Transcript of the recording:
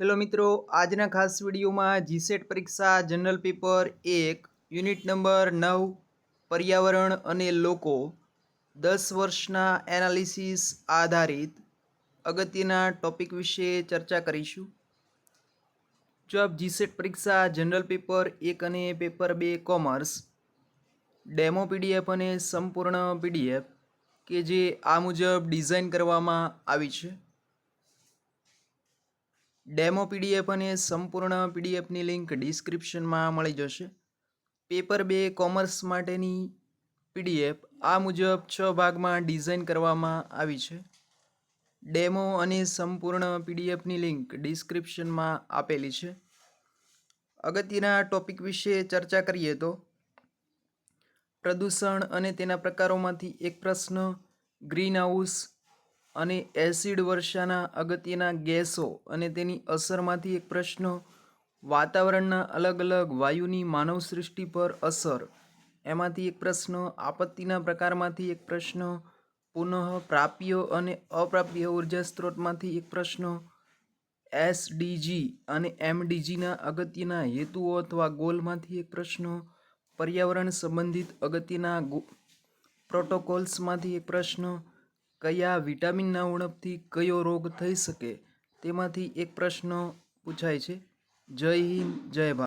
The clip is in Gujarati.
હેલો મિત્રો, આજના ખાસ વિડીયોમાં જીસેટ પરીક્ષા, જનરલ પેપર એક, યુનિટ નંબર નવ, પર્યાવરણ અને લોકો, દસ વર્ષના એનાલિસિસ આધારિત અગત્યના ટોપિક વિશે ચર્ચા કરીશું. જો આપ જીસેટ પરીક્ષા, જનરલ પેપર એક અને પેપર બે કોમર્સ, ડેમો પીડીએફ અને સંપૂર્ણ પીડીએફ, કે જે આ મુજબ ડિઝાઇન કરવામાં આવી છે. ડેમો પીડીએફ અને સંપૂર્ણ પીડીએફની લિંક ડિસ્ક્રિપ્શનમાં મળી જશે. પેપર બે કોમર્સ માટેની પીડીએફ આ મુજબ છ ભાગમાં ડિઝાઇન કરવામાં આવી છે. ડેમો અને સંપૂર્ણ પીડીએફની લિંક ડિસ્ક્રિપ્શનમાં આપેલી છે. અગત્યના ટોપિક વિશે ચર્ચા કરીએ તો, પ્રદૂષણ અને તેના પ્રકારોમાંથી એક પ્રશ્ન ગ્રીન હાઉસ અને એસિડ વર્ષાના અગત્યના ગેસો અને તેની અસરમાંથી એક પ્રશ્ન, વાતાવરણના અલગ અલગ વાયુની માનવ સૃષ્ટિ પર અસર. એમાંથી એક પ્રશ્ન, આપત્તિના પ્રકારમાંથી એક પ્રશ્ન, પુનઃ પ્રાપ્ય અને અપ્રાપ્ય ઊર્જા સ્ત્રોતમાંથી એક પ્રશ્ન, એસડીજી અને એમડીજીના અગત્યના હેતુઓ અથવા ગોલમાંથી એક પ્રશ્ન, પર્યાવરણ સંબંધિત અગત્યના પ્રોટોકોલ્સમાંથી એક પ્રશ્ન કયા વિટામિનના ઉણપથી કયો રોગ થઈ શકે? તેમાંથી એક પ્રશ્ન પૂછાય છે. જય હિન્દ, જય ભારત.